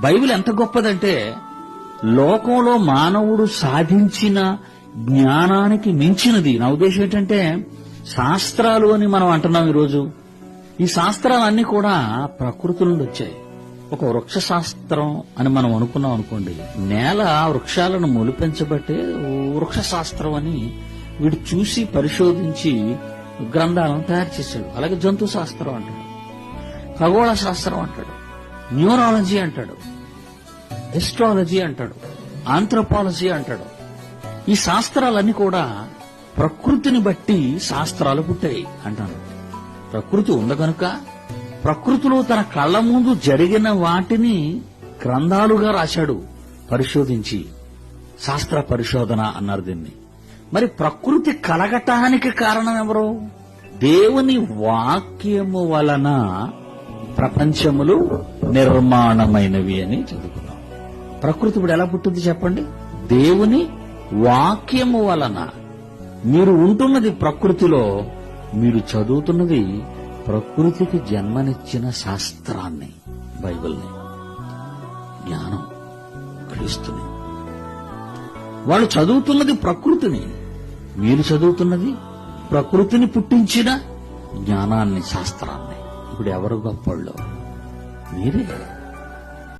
Bible ఎంత గొప్పదంటే లోకంలో మానవుడు సాధించిన జ్ఞానానికి మించినది. నా ఉద్దేశం ఏంటంటే శాస్త్రాలు అని మనం అంటున్నాం ఈరోజు. ఈ శాస్త్రాలన్నీ కూడా ప్రకృతి నుండి వచ్చాయి. ఒక వృక్ష శాస్త్రం అని మనం అనుకున్నాం అనుకోండి. నేల వృక్షాలను మొలిపించబట్టే వృక్ష శాస్త్రం అని వీడు చూసి పరిశోధించి గ్రంథాలను తయారు చేశాడు. అలాగే జంతు శాస్త్రం అంటాడు. ఖగోళ శాస్త్రం అంటాడు. న్యూరాలజీ అంటాడు. ఎస్ట్రాలజీ అంటాడు. ఆంథ్రోపాలజీ అంటాడు. ఈ శాస్త్రాలన్నీ కూడా ప్రకృతిని బట్టి శాస్త్రాలు పుట్టాయి అంటాను. ప్రకృతి ఉంది కనుక ప్రకృతిలో తన కళ్ళ ముందు జరిగిన వాటిని గ్రంథాలుగా రాశాడు పరిశోధించి. శాస్త్ర పరిశోధన అన్నారు దీన్ని. మరి ప్రకృతి కలగటానికి కారణం ఎవరు? దేవుని వాక్యము వలన ప్రపంచములు నిర్మాణమైనవి అని చదువుకున్నాం. ప్రకృతి ఇప్పుడు ఎలా పుట్టింది చెప్పండి? దేవుని వాక్యము వలన మీరు ఉంటున్నది ప్రకృతిలో మీరు చదువుతున్నది ప్రకృతికి జన్మనిచ్చిన శాస్త్రాన్ని బైబిల్ని. జ్ఞానం క్రీస్తుని. వాళ్ళు చదువుతున్నది ప్రకృతిని. మీరు చదువుతున్నది ప్రకృతిని పుట్టించిన జ్ఞానాన్ని శాస్త్రాన్ని. ఇప్పుడు ఎవరు గొప్పళ్ళు మీరే.